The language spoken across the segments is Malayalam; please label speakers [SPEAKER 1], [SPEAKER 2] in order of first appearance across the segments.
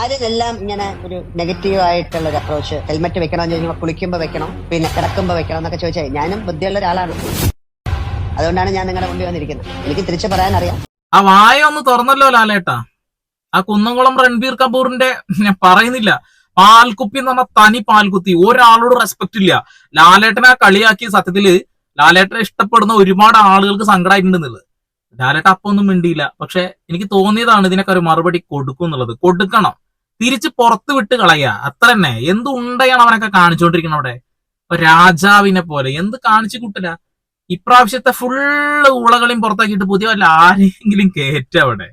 [SPEAKER 1] ആരെല്ലാം ഇങ്ങനെ ഒരു നെഗറ്റീവ് ആയിട്ടുള്ള ഒരു അപ്രോച്ച് ഹെൽമെറ്റ് വെക്കണം എന്ന് ചോദിക്കുമ്പോൾ കുളിക്കുമ്പോൾ വെക്കണം പിന്നെ കിടക്കുമ്പോൾ വെക്കണം എന്നൊക്കെ ചോദിച്ചാൽ ഞാനും ബുദ്ധിയുള്ള ഒരാളാണ്. അതുകൊണ്ടാണ് ഞാൻ നിങ്ങളുടെ മുമ്പിൽ വന്നിരിക്കുന്നത്. എനിക്ക് തിരിച്ചു പറയാൻ അറിയാം
[SPEAKER 2] ആ വായ ഒന്ന് തുറന്നല്ലോ ലാലേട്ടാ. ആ കുന്നംകുളം രൺബീർ കപൂറിന്റെ ഞാൻ പറയുന്നില്ല. പാൽകുപ്പി എന്ന് പറഞ്ഞ തനി പാൽക്കുത്തി. ഒരാളോട് റെസ്പെക്ട് ഇല്ല. ലാലേട്ടനെ ആ കളിയാക്കിയ സത്യത്തിൽ ലാലേട്ടനെ ഇഷ്ടപ്പെടുന്ന ഒരുപാട് ആളുകൾക്ക് സങ്കടമായിട്ടുണ്ടെന്നുള്ളത് ലാലേട്ട അപ്പൊ ഒന്നും മിണ്ടിയില്ല. പക്ഷെ എനിക്ക് തോന്നിയതാണ് ഇതിനൊക്കെ ഒരു മറുപടി കൊടുക്കും എന്നുള്ളത് കൊടുക്കണം. തിരിച്ച് പുറത്ത് വിട്ട് കളയുക അത്ര തന്നെ എന്ത് ഉണ്ടയാണ് അവനൊക്കെ കാണിച്ചുകൊണ്ടിരിക്കണം അവിടെ? രാജാവിനെ പോലെ. എന്ത് കാണിച്ചു കൂട്ടില്ല ഇപ്രാവശ്യത്തെ ഫുള്ള് ഉളകളെയും പുറത്താക്കിയിട്ട് പുതിയ വല്ല ആരെങ്കിലും കയറ്റ അവിടെ?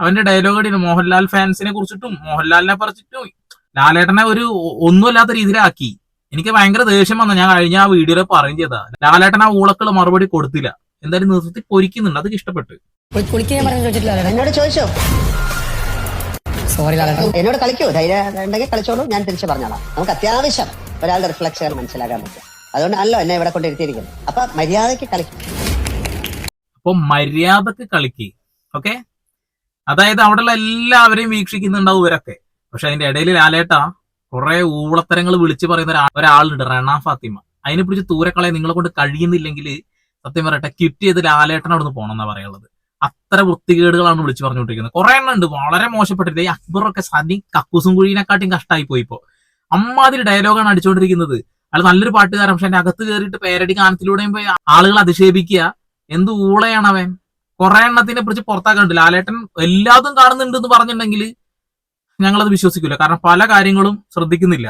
[SPEAKER 2] അവന്റെ ഡയലോഗ് അടിയാണ് മോഹൻലാൽ ഫാൻസിനെ കുറിച്ചിട്ടും മോഹൻലാലിനെ പറിച്ചിട്ടും. ലാലേട്ടനെ ഒരു ഒന്നുമില്ലാത്ത രീതിയിലാക്കി. എനിക്ക് ഭയങ്കര ദേഷ്യം വന്നു. ഞാൻ കഴിഞ്ഞ ആ വീഡിയോയിൽ പറയും ചെയ്താ. ലാലേട്ടൻ ആ ഊളക്കൾ മറുപടി കൊടുത്തില്ല. എന്തായാലും നിർത്തി പൊരിക്കുന്നുണ്ട്. അത് ഇഷ്ടപ്പെട്ടു.
[SPEAKER 1] എന്നോട് ചോദിച്ചോ?
[SPEAKER 3] സോറി
[SPEAKER 1] എന്നോട് കളിക്കൂ ധൈര്യം ഉണ്ടെങ്കിൽ കളിച്ചോളൂ ഞാൻ തിരിച്ചു പറഞ്ഞോളാം. നമുക്ക് അത്യാവശ്യം ഒരാളുടെ റിഫ്ലക്ഷൻ മനസ്സിലാക്കാൻ പറ്റും. അതുകൊണ്ട് അല്ലോ എന്നെ ഇവിടെ കൊണ്ടിരുത്തിയിരിക്കുന്നു അപ്പൊ മര്യാദയ്ക്ക് കളിക്കും.
[SPEAKER 2] അപ്പൊ മര്യാദയ്ക്ക് കളിക്ക് ഓക്കെ അതായത് അവിടെയുള്ള എല്ലാവരെയും വീക്ഷിക്കുന്നുണ്ടാവും ഇവരൊക്കെ. പക്ഷെ അതിന്റെ ഇടയിൽ ലാലേട്ട കുറെ ഊളത്തരങ്ങൾ വിളിച്ചു പറയുന്ന ഒരാ- ഒരാളുണ്ട് റണ ഫാത്തിമ. അതിനെ പിടിച്ച് ദൂരക്കളെ നിങ്ങളെ കൊണ്ട് കഴിയുന്നില്ലെങ്കിൽ സത്യം പറയട്ടെ ക്വിറ്റ് ചെയ്ത് ലാലേട്ടൻ പോകണം എന്നാ പറയുള്ളത് അത്ര വൃത്തികേടുകളാണ് വിളിച്ചു പറഞ്ഞുകൊണ്ടിരിക്കുന്നത്. കുറെ എണ്ണം ഉണ്ട് വളരെ മോശപ്പെട്ടിട്ട് ഈ അക്ബറൊക്കെ സനി കക്കൂസും കുഴിനെക്കാട്ടിയും കഷ്ടമായി പോയി ഇപ്പോ. അമ്മാതിരി ഡയലോഗാണ് അടിച്ചുകൊണ്ടിരിക്കുന്നത് അയാൾ നല്ലൊരു പാട്ടുകാരൻ പക്ഷെ എന്റെ അകത്ത് കയറിയിട്ട് പേരടി ഗാനത്തിലൂടെയും പോയി ആളുകൾ അധിക്ഷേപിക്കുക എന്ത് ഊളയാണ് അവൻ? കുറെ എണ്ണത്തിനെ കുറിച്ച് പുറത്താക്കുന്നുണ്ട് ലാലേട്ടൻ എല്ലാതും കാണുന്നുണ്ട് എന്ന് പറഞ്ഞിട്ടുണ്ടെങ്കിൽ ഞങ്ങളത് വിശ്വസിക്കില്ല കാരണം പല കാര്യങ്ങളും ശ്രദ്ധിക്കുന്നില്ല.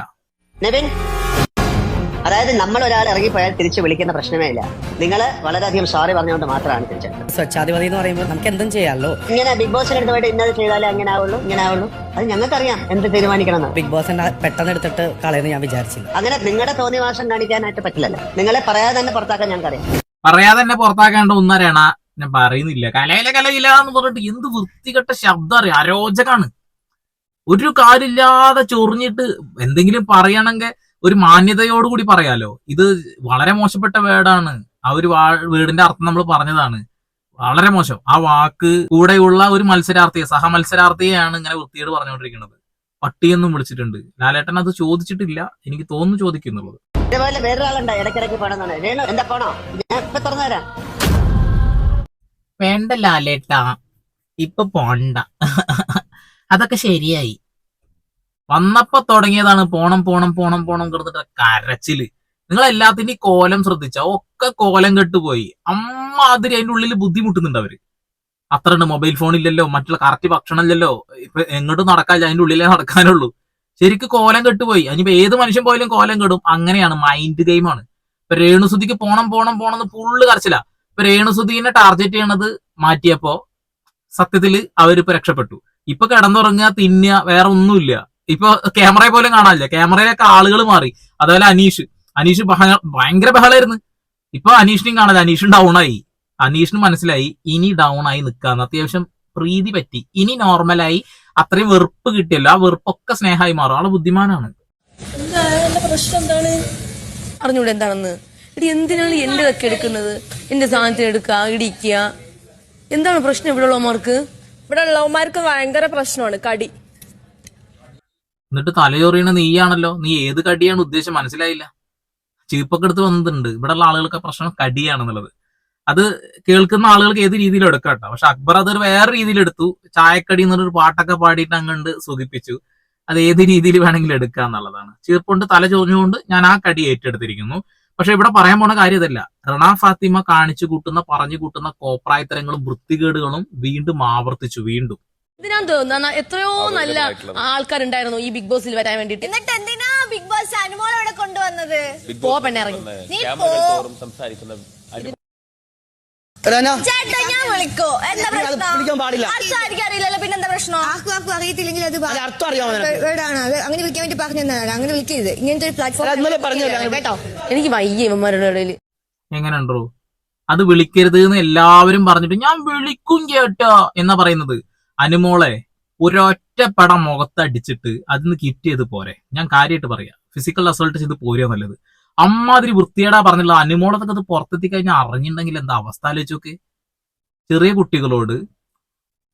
[SPEAKER 1] അതായത് നമ്മൾ ഒരാൾ ഇറങ്ങിപ്പോയാൽ തിരിച്ചു വിളിക്കുന്ന പ്രശ്നമേ ഇല്ല. നിങ്ങൾ വളരെയധികം സോറി പറഞ്ഞുകൊണ്ട് മാത്രമാണ് തിരിച്ചെടുത്തത്
[SPEAKER 3] സ്വച്ഛാധിപതി എന്ന് പറയുമ്പോൾ നമുക്ക് എന്തും ചെയ്യാമല്ലോ
[SPEAKER 1] ഇങ്ങനെ ബിഗ് ബോസിന് അടുത്ത് പോയിട്ട് ഇന്നത് ചെയ്താലേ അങ്ങനെ ആവുള്ളൂ ഇങ്ങനെ ആവുള്ളൂ. അത് ഞങ്ങൾക്കറിയാം എന്ത് തീരുമാനിക്കണം
[SPEAKER 3] ബിഗ് ബോസ് പെട്ടെന്ന് എടുത്തിട്ട് കളയുന്നു ഞാൻ വിചാരിച്ചില്ല.
[SPEAKER 1] അങ്ങനെ നിങ്ങളുടെ തോന്നിവാസം കാണിക്കാനായിട്ട് പറ്റില്ലല്ലോ. നിങ്ങളെ പറയാതെ തന്നെ പുറത്താക്കാൻ ഞങ്ങൾക്കറിയാം.
[SPEAKER 2] പറയാതെ തന്നെ പുറത്താക്കേണ്ട ഒന്നരണ ഞാൻ പറയുന്നില്ല. കലയിലെ കലയില്ല എന്ന് പറഞ്ഞിട്ട് എന്ത് വൃത്തികെട്ട ശബ്ദം അറിയാം. അരോചകാണ് ഒരു കാര്യമില്ലാതെ ചൊറിഞ്ഞിട്ട് എന്തെങ്കിലും പറയണമെങ്കിൽ ഒരു മാന്യതയോടുകൂടി പറയാലോ. ഇത് വളരെ മോശപ്പെട്ട വേർഡാണ്. ആ ഒരു വീടിന്റെ അർത്ഥം നമ്മൾ പറഞ്ഞതാണ്. വളരെ മോശം. ആ വാക്ക് കൂടെയുള്ള ഒരു മത്സരാർത്ഥിയെ സഹ മത്സരാർത്ഥിയെയാണ് ഇങ്ങനെ വൃത്തിയോട് പറഞ്ഞുകൊണ്ടിരിക്കുന്നത്. പട്ടിയെന്നും വിളിച്ചിട്ടുണ്ട്. ലാലേട്ടൻ അത് ചോദിച്ചിട്ടില്ല. എനിക്ക് തോന്നുന്നു ചോദിക്കുന്നുള്ളത്.
[SPEAKER 1] ഇതേപോലെ വേറൊരാളുണ്ട്. ഇടയ്ക്കിടയ്ക്ക് പോണെന്നാണ്. രേണു എന്താ പോണോ? ഞാൻ ഇപ്പൊ തുറന്നുതരാം
[SPEAKER 2] വേണ്ട ലാലേട്ട. ഇപ്പൊ പോണ്ട. അതൊക്കെ ശരിയായി. വന്നപ്പോ തുടങ്ങിയതാണ് പോണം പോണം പോണം പോണം കിടന്നിട്ട് കരച്ചിൽ. നിങ്ങൾ എല്ലാത്തിന്റെയും കോലം ശ്രദ്ധിച്ച ഒക്കെ കോലം കെട്ടുപോയി. അമ്മാതിരി അതിന്റെ ഉള്ളിൽ ബുദ്ധിമുട്ടുന്നുണ്ട് അവർ. അത്ര ഉണ്ട് മൊബൈൽ ഫോൺ ഇല്ലല്ലോ മറ്റുള്ള കറക്റ്റ് ഭക്ഷണം ഇല്ലല്ലോ. ഇപ്പൊ എങ്ങോട്ടും നടക്കാല്ല അതിന്റെ ഉള്ളിലേ നടക്കാനുള്ളൂ. ശരിക്ക് കോലം കെട്ടുപോയി. ഇനിയിപ്പോ ഏത് മനുഷ്യൻ പോയാലും കോലം കെടും. അങ്ങനെയാണ് മൈൻഡ് ഗെയിമാണ് ഇപ്പൊ രേണുസുതിക്ക് പോണം പോണം പോണം എന്ന് ഫുള്ള് കരച്ചില്ല ഇപ്പൊ രേണുസുതിനെ ടാർഗറ്റ് ചെയ്യണത് മാറ്റിയപ്പോ സത്യത്തിൽ അവരിപ്പോ രക്ഷപ്പെട്ടു. ഇപ്പൊ കിടന്നുറങ്ങുക തിന്നുക വേറെ ഒന്നുമില്ല. ഇപ്പൊ ക്യാമറ പോലും കാണാനില്ല. ക്യാമറയിലൊക്കെ ആളുകൾ മാറി. അതുപോലെ അനീഷ്. അനീഷ് ഭയങ്കര ബഹളായിരുന്നു. ഇപ്പൊ അനീഷിനെയും കാണാതെ അനീഷും ഡൗൺ ആയി അനീഷിന് മനസ്സിലായി ഇനി ഡൗൺ ആയി നിൽക്കാന്ന് അത്യാവശ്യം പ്രീതി പറ്റി. ഇനി നോർമലായി അത്രയും വെറുപ്പ് കിട്ടിയല്ലോ. ആ വെറുപ്പൊക്കെ സ്നേഹമായി മാറും. ആൾ ബുദ്ധിമാനാണ്.
[SPEAKER 4] അറിഞ്ഞൂടെ എന്താണെന്ന്? ഇടി എന്തിനാണ് എന്റെ ഇതൊക്കെ എടുക്കുന്നത്? എന്റെ സാധനത്തിന് എടുക്കുക ഇടിക്കുക എന്താണ് പ്രശ്നം ഇവിടെ ഉള്ളവന്മാർക്ക്?
[SPEAKER 5] ഇവിടെ ഉള്ളവന്മാർക്ക് ഭയങ്കര പ്രശ്നമാണ്. കടി.
[SPEAKER 2] എന്നിട്ട് തലയോറിയണ നീയാണല്ലോ. നീ ഏത് കടിയാണ് ഉദ്ദേശം മനസ്സിലായില്ല. ചീപ്പൊക്കെ എടുത്ത് വന്നിട്ടുണ്ട്. ഇവിടെയുള്ള ആളുകൾക്ക് പ്രശ്നം കടിയാണെന്നുള്ളത്. അത് കേൾക്കുന്ന ആളുകൾക്ക് ഏത് രീതിയിലും എടുക്കാം കേട്ടോ. പക്ഷെ അക്ബർ അതൊരു വേറെ രീതിയിൽ എടുത്തു. ചായക്കടി എന്നൊരു പാട്ടൊക്കെ പാടിയിട്ട് അങ്ങണ്ട് സുഖിപ്പിച്ചു. അത് ഏത് രീതിയിൽ വേണമെങ്കിലും എടുക്കുക എന്നുള്ളതാണ്. ചീർപ്പുണ്ട് തല ചൊറിഞ്ഞുകൊണ്ട് ഞാൻ ആ കടി ഏറ്റെടുത്തിരിക്കുന്നു. പക്ഷെ ഇവിടെ പറയാൻ പോണ കാര്യം ഇതല്ല. റണ ഫാത്തിമ കാണിച്ചു കൂട്ടുന്ന പറഞ്ഞു കൂട്ടുന്ന കോപ്രായത്തരങ്ങളും വൃത്തികേടുകളും വീണ്ടും ആവർത്തിച്ചു വീണ്ടും.
[SPEAKER 4] ഇതിനാ തോന്നുന്ന. എത്രയോ നല്ല ആൾക്കാരുണ്ടായിരുന്നു ഈ ബിഗ് ബോസിൽ വരാൻ വേണ്ടിട്ട്
[SPEAKER 5] എന്നിട്ട് എന്തിനാ ബിഗ് ബോസ് അനുമോൾ ഇവിടെ കൊണ്ടുവന്നത്?
[SPEAKER 4] പോ പെണ്ണിറങ്ങി
[SPEAKER 5] നീ പോ. ചേട്ടാ ഞാൻ വിളിക്കോ. എന്താ പ്രശ്നം? സംസാരിക്കാൻ അറിയില്ലല്ലോ. പിന്നെന്താ പ്രശ്നം?
[SPEAKER 6] ആർക്കും ആർക്കും അറിയത്തില്ലെങ്കിൽ അത് അങ്ങനെ വിളിക്കാൻ വേണ്ടി അങ്ങനെ വിളിക്കരുത്. ഇങ്ങനത്തെ ഒരു പ്ലാറ്റ്ഫോം കേട്ടോ?
[SPEAKER 4] എനിക്ക് വയ്യ ഇവന്മാരുടെ ഇടയിൽ
[SPEAKER 2] എങ്ങനെയുണ്ടോ അത് വിളിക്കരുത് എന്ന് എല്ലാവരും പറഞ്ഞിട്ട് ഞാൻ വിളിക്കും കേട്ടോ എന്നാ പറയുന്നത്. അനുമോളെ ഒരൊറ്റ പടം മുഖത്തടിച്ചിട്ട് അതിന്ന് കിറ്റ് ചെയ്ത് പോരെ. ഞാൻ കാര്യമായിട്ട് പറയാം. ഫിസിക്കൽ അസോൾട്ട് ചെയ്ത് പോരുക നല്ലത്. അമ്മാതിരി വൃത്തിയേടാ പറഞ്ഞുള്ള അനുമോളത്തൊക്കെ അത് പുറത്തെത്തി കഴിഞ്ഞാൽ അറിഞ്ഞിട്ടുണ്ടെങ്കിൽ എന്താ അവസ്ഥ? ആലോചിച്ചൊക്കെ ചെറിയ കുട്ടികളോട്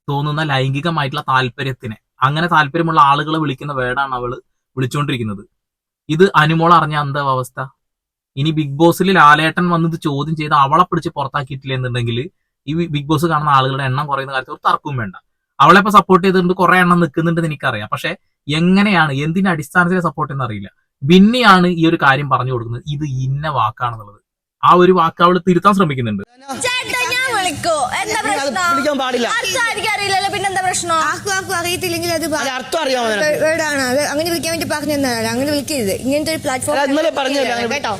[SPEAKER 2] തോന്നുന്ന ലൈംഗികമായിട്ടുള്ള താല്പര്യത്തിനെ അങ്ങനെ താല്പര്യമുള്ള ആളുകളെ വിളിക്കുന്ന വേടാണ് അവൾ വിളിച്ചുകൊണ്ടിരിക്കുന്നത് ഇത് അനുമോൾ അറിഞ്ഞ എന്താ അവസ്ഥ? ഇനി ബിഗ് ബോസിൽ ലാലേട്ടൻ വന്നത് ചോദ്യം ചെയ്ത് അവളെ പിടിച്ച് പുറത്താക്കിയിട്ടില്ല എന്നുണ്ടെങ്കിൽ ഈ ബിഗ് ബോസ് കാണുന്ന ആളുകളുടെ എണ്ണം കുറയുന്ന കാര്യത്തിൽ ഒരു തർക്കവും വേണ്ട. അവളെ ഇപ്പൊ സപ്പോർട്ട് ചെയ്തിട്ടുണ്ട് കുറെ എണ്ണം നിൽക്കുന്നുണ്ടെന്ന് എനിക്കറിയാം. പക്ഷെ എങ്ങനെയാണ് എന്തിന്റെ അടിസ്ഥാനത്തിൽ സപ്പോർട്ട് എന്ന് അറിയില്ല. ബിന്നിയാണ് ഈ ഒരു കാര്യം പറഞ്ഞു കൊടുക്കുന്നത്. ഇത് ഇന്ന വാക്കാണെന്നുള്ളത്. ആ ഒരു വാക്ക് അവൾ തിരുത്താൻ ശ്രമിക്കുന്നുണ്ട്.
[SPEAKER 5] ചേട്ടാ ഞാൻ വിളിക്കോ. എന്താ
[SPEAKER 3] അത് വിളിക്കാൻ പാടില്ല.
[SPEAKER 5] പ്രശ്നം?
[SPEAKER 6] ആർക്കും ആർക്കും അറിയത്തില്ലെങ്കിൽ അത്
[SPEAKER 3] അർത്ഥം അറിയാമോ നിനക്ക്?
[SPEAKER 6] വേർഡാണ് അത് അങ്ങനെ വിളിക്കാൻ വേണ്ടി പറഞ്ഞു തന്നതാണ് അങ്ങനെ വിളിക്കരുത്. ഇങ്ങനത്തെ ഒരു പ്ലാറ്റ്ഫോം കേട്ടോ?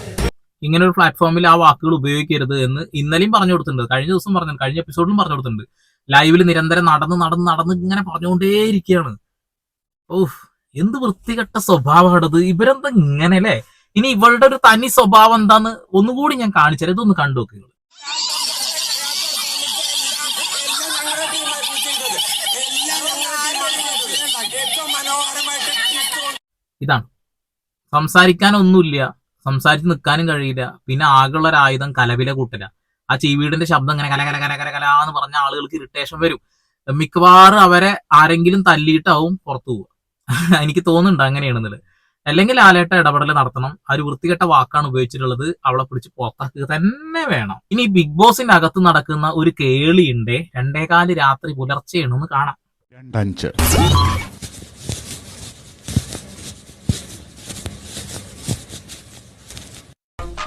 [SPEAKER 2] ഇങ്ങനെ ഒരു പ്ലാറ്റ്ഫോമിൽ ആ വാക്കുകൾ ഉപയോഗിക്കരുത് എന്ന് ഇന്നലെയും പറഞ്ഞു കൊടുത്തിട്ടുണ്ട്. കഴിഞ്ഞ ദിവസം പറഞ്ഞു കഴിഞ്ഞ എപ്പിസോഡിലും പറഞ്ഞു കൊടുത്തിട്ടുണ്ട്. ലൈവിൽ നിരന്തരം നടന്ന് നടന്ന് നടന്ന് ഇങ്ങനെ പറഞ്ഞുകൊണ്ടേയിരിക്കുകയാണ്. ഓഹ് എന്ത് വൃത്തികെട്ട സ്വഭാവമാണത് ഇവരെന്താ ഇങ്ങനെ അല്ലേ? ഇനി ഇവളുടെ ഒരു തനി സ്വഭാവം എന്താന്ന് ഒന്നുകൂടി ഞാൻ കാണിച്ചാൽ ഇതൊന്ന് കണ്ടു നോക്കുക ഇതാണ്. സംസാരിക്കാനൊന്നുമില്ല. സംസാരിച്ച് നിൽക്കാനും കഴിയില്ല. പിന്നെ ആകെയുള്ള ഒരു ആയുധം കലവില കൂട്ടല. ആ ചീവീടിന്റെ ശബ്ദം ഇങ്ങനെ കല കല കല കല കല എന്ന് പറഞ്ഞ ആളുകൾക്ക് ഇറിറ്റേഷൻ വരും. മിക്കവാറും അവരെ ആരെങ്കിലും തല്ലിയിട്ടാവും പുറത്തു പോവുക. എനിക്ക് തോന്നുന്നുണ്ട് അങ്ങനെയാണെന്നുള്ളത്. അല്ലെങ്കിൽ ലാലേട്ട ഇടപെടൽ നടത്തണം. ആ ഒരു വൃത്തികെട്ട വാക്കാണ് ഉപയോഗിച്ചിട്ടുള്ളത്. അവളെ പിടിച്ച് പുറത്താക്കുക തന്നെ വേണം. ഇനി ബിഗ് ബോസിന്റെ അകത്ത് നടക്കുന്ന ഒരു കേളിയുണ്ട് രണ്ടേകാൽ രാത്രി പുലർച്ചെയാണെന്ന് കാണാം.
[SPEAKER 7] രണ്ടഞ്ച്.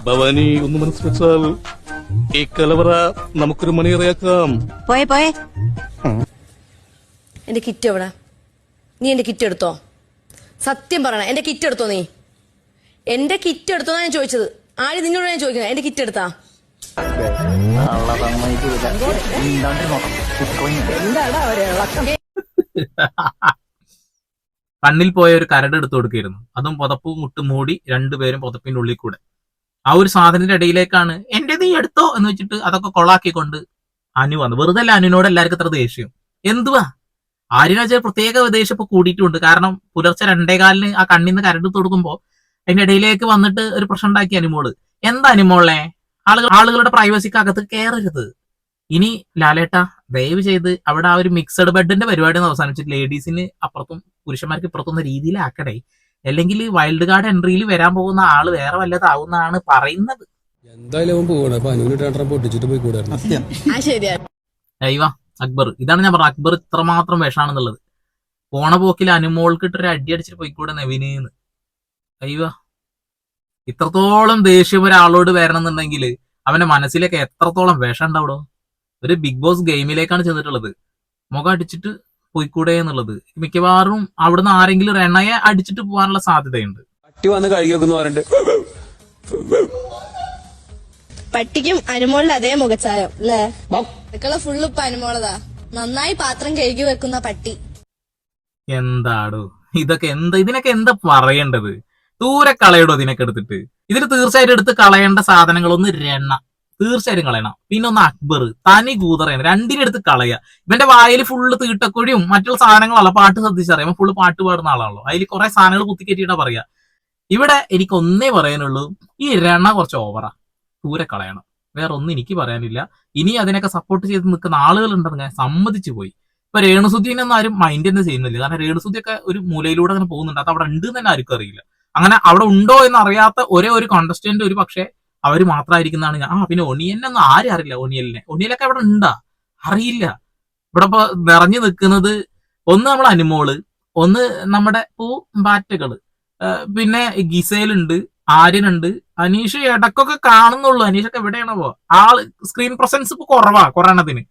[SPEAKER 8] ഭവാനി ഒന്ന് മനസ്സിൽ വെച്ചാൽ ഈ കലവറ നമുക്കൊരു മണിയറയാക്കാം.
[SPEAKER 5] പോയെ പോയെ.
[SPEAKER 4] എന്റെ കിറ്റ് എവിടെ? നീ എന്റെ കിറ്റ് എടുത്തോ? സത്യം പറയണ എന്റെ കിറ്റ് എടുത്തോ നീ? എന്റെ കിറ്റ് എടുത്തോ ഞാൻ ചോദിച്ചത്. ആര് നിന്നോട് ഞാൻ ചോദിക്കുന്നത്? എന്റെ കിറ്റ് എടുത്താ?
[SPEAKER 2] കണ്ണിൽ പോയ ഒരു കരട് എടുത്തു കൊടുക്കുകയായിരുന്നു അതും പുതപ്പ് മുട്ട് മൂടി രണ്ടുപേരും പുതപ്പിന്റെ ഉള്ളിൽ കൂടെ. ആ ഒരു സാധനത്തിന്റെ ഇടയിലേക്കാണ് നീ എടുത്തോ എന്ന് വെച്ചിട്ട് അതൊക്കെ കൊളാക്കിക്കൊണ്ട് അനു വന്നു. വെറുതെ അല്ല അനുവിനോട് എല്ലാവർക്കും അത്ര ദേഷ്യം. എന്തുവാ? ആര്യരാജ പ്രത്യേക ദേഷ്യം ഇപ്പൊ കൂടിയിട്ടുണ്ട്. കാരണം പുലർച്ചെ രണ്ടേകാലിന് ആ കണ്ണിന്ന് കരണ്ട് തൊടുക്കുമ്പോ അതിന്റെ ഇടയിലേക്ക് വന്നിട്ട് ഒരു പ്രശ്നം ഉണ്ടാക്കി അനുമോൾ. എന്താ അനുമോളെ? ആളുകൾ ആളുകളുടെ പ്രൈവസിക്കകത്ത് കയറരുത് ഇനി ലാലേട്ട ദയവ് ചെയ്ത് അവിടെ ആ ഒരു മിക്സഡ് ബെഡിന്റെ പരിപാടി ഒന്ന് അവസാനിച്ചിട്ട് ലേഡീസിന് അപ്പുറത്തും പുരുഷന്മാർക്ക് ഇപ്പുറത്തുന്ന രീതിയിലാക്കണേ. അല്ലെങ്കിൽ വൈൽഡ് കാർഡ് എൻട്രിയിൽ വരാൻ പോകുന്ന ആൾ വേറെ വല്ലതാവുന്നാണ് പറയുന്നത്.
[SPEAKER 9] എന്തായാലും അവൻ പോകണം അപ്പൊ അനുവിന് രണ്ടെണ്ണം പൊട്ടിച്ചിട്ട് പോയി കൂടെ
[SPEAKER 5] ആ ശരിയാ.
[SPEAKER 2] അയ്യവ അക്ബർ. ഇതാണ് ഞാൻ പറഞ്ഞത്. അക്ബർ ഇത്രമാത്രം വിഷാണെന്നുള്ളത്. പോണ പോക്കിൽ അനുമോൾക്ക് ഇട്ടൊരു അടി അടിച്ചിട്ട് പോയിക്കൂടെ നവീനെന്ന്. അയ്യവ ഇത്രത്തോളം ദേഷ്യം ഒരാളോട് വരണം വരണമെന്നുണ്ടെങ്കിൽ അവന്റെ മനസ്സിലേക്ക് എത്രത്തോളം വിഷം ഉണ്ടാവടോ ഒരു ബിഗ് ബോസ് ഗെയിമിലേക്കാണ് ചെന്നിട്ടുള്ളത്. മുഖം അടിച്ചിട്ട് പോയിക്കൂടെ എന്നുള്ളത്. മിക്കവാറും അവിടുന്ന് ആരെങ്കിലും ഒരു എണ്ണയെ അടിച്ചിട്ട് പോകാനുള്ള സാധ്യതയുണ്ട്.
[SPEAKER 9] പട്ടി വന്ന് കഴുകി വെക്കുന്ന പറഞ്ഞിട്ട്.
[SPEAKER 5] പട്ടിക്കും അനുമോളിൽ അതേ മുഖച്ചായം അല്ലേ അടുക്കള ഫുള്ള് ഇപ്പൊ അനുമോളതാ. നന്നായി പാത്രം കഴുകി വെക്കുന്ന പട്ടി.
[SPEAKER 2] എന്താടോ? ഇതൊക്കെ എന്താ ഇതിനൊക്കെ എന്താ പറയേണ്ടത്? ദൂരെ കളയടോ ഇതിനൊക്കെ എടുത്തിട്ട്. ഇതിന് തീർച്ചയായിട്ടും എടുത്ത് കളയേണ്ട സാധനങ്ങളൊന്ന് രണ്ണ. തീർച്ചയായിട്ടും കളയണം. പിന്നെ ഒന്ന് അക്ബർ തനി കൂതറയാണ് രണ്ടിനെടുത്ത് കളയുക ഇവന്റെ വായിൽ ഫുള്ള് തീട്ടക്കൊഴിയും മറ്റുള്ള സാധനങ്ങളല്ല പാട്ട് ശ്രദ്ധിച്ചറിയാം. ഫുള്ള് പാട്ട് പാടുന്ന ആളാണല്ലോ. അതിൽ കുറെ സാധനങ്ങൾ കുത്തിക്കറ്റിയിട്ടാ പറയാ. ഇവിടെ എനിക്ക് ഒന്നേ പറയാനുള്ളൂ. ഈ രണ കുറച്ച് ഓവറാ ദൂരെ കളയണം. വേറെ ഒന്നും എനിക്ക് പറയാനില്ല. ഇനി അതിനൊക്കെ സപ്പോർട്ട് ചെയ്ത് നിൽക്കുന്ന ആളുകൾ ഉണ്ടെന്ന് ഞാൻ സമ്മതിച്ചു പോയി. ഇപ്പൊ രേണുസുദ്ദീനൊന്നും ആരും മൈൻഡ് തന്നെ ചെയ്യുന്നില്ല. കാരണം രേണുസുദ്ദിയൊക്കെ ഒരു മൂലയിലൂടെ അങ്ങനെ പോകുന്നുണ്ട്. അത് അവിടെ ഉണ്ട് തന്നെ ആർക്കും അറിയില്ല. അങ്ങനെ അവിടെ ഉണ്ടോ എന്ന് അറിയാത്ത ഒരേ ഒരു കോണ്ടസ്റ്റന്റ് ഒരു പക്ഷേ അവർ മാത്രമായിരിക്കുന്നതാണ് ഞാൻ. ആ പിന്നെ ഒണിയനൊന്നും ആരും അറിയില്ല ഒണിയലിനെ ഒണിയലൊക്കെ അവിടെ ഉണ്ടാ? അറിയില്ല. ഇവിടെ ഇപ്പൊ നിറഞ്ഞു നിൽക്കുന്നത് ഒന്ന് നമ്മുടെ അനുമോൾ ഒന്ന് നമ്മുടെ പൂ ബാറ്റകൾ. പിന്നെ ഗിസേലുണ്ട്. ആര്യനുണ്ട്. അനീഷ് ഇടക്കൊക്കെ കാണുന്നുള്ളൂ. അനീഷൊക്കെ എവിടെയാണോ ആൾ സ്ക്രീൻ പ്രസൻസ് ഇപ്പൊ കുറവാ കൊറോണത്തിന്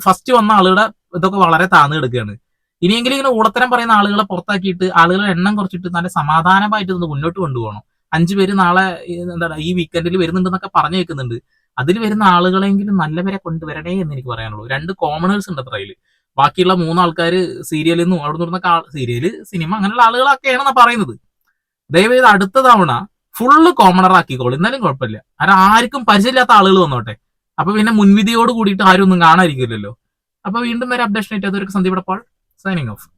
[SPEAKER 2] ഫസ്റ്റ് വന്ന ആളുകളെ ഇതൊക്കെ വളരെ താഴ്ന്നു കിടക്കുകയാണ് ഇനിയെങ്കിലും ഇങ്ങനെ ഊളത്തരം പറയുന്ന ആളുകളെ പുറത്താക്കിയിട്ട് ആളുകളെ എണ്ണം കുറച്ചിട്ട് നല്ല സമാധാനമായിട്ട് ഒന്ന് മുന്നോട്ട് കൊണ്ടുപോകണം. അഞ്ചു പേര് നാളെ എന്താ ഈ വീക്കെൻഡിൽ വരുന്നുണ്ടെന്നൊക്കെ പറഞ്ഞു വെക്കുന്നുണ്ട് അതിൽ വരുന്ന ആളുകളെങ്കിലും നല്ലവരെ കൊണ്ടുവരണേ എന്ന് എനിക്ക് പറയാനുള്ളൂ. രണ്ട് കോമണേഴ്സ് ഉണ്ട് അത്ര ബാക്കിയുള്ള മൂന്ന് ആൾക്കാർ സീരിയലിൽ നിന്നും അവിടെ നിന്നൊക്കെ സീരിയൽ സിനിമ അങ്ങനെയുള്ള ആളുകളൊക്കെയാണ് പറയുന്നത്. ദയവേത് അടുത്ത തവണ ഫുള്ള് കോമണർ ആക്കിക്കോളൂ. എന്നാലും കുഴപ്പമില്ല. കാരണം ആർക്കും പരിചയമില്ലാത്ത ആളുകൾ വന്നോട്ടെ. അപ്പൊ പിന്നെ മുൻവിധിയോട് കൂടിയിട്ട് ആരും ഒന്നും കാണാതിരിക്കില്ലല്ലോ. അപ്പൊ വീണ്ടും വരെ. അപ്ഡേഷൻ ആയിട്ട് അതൊരു സന്ദീപ് സൈനിങ് ഓഫ്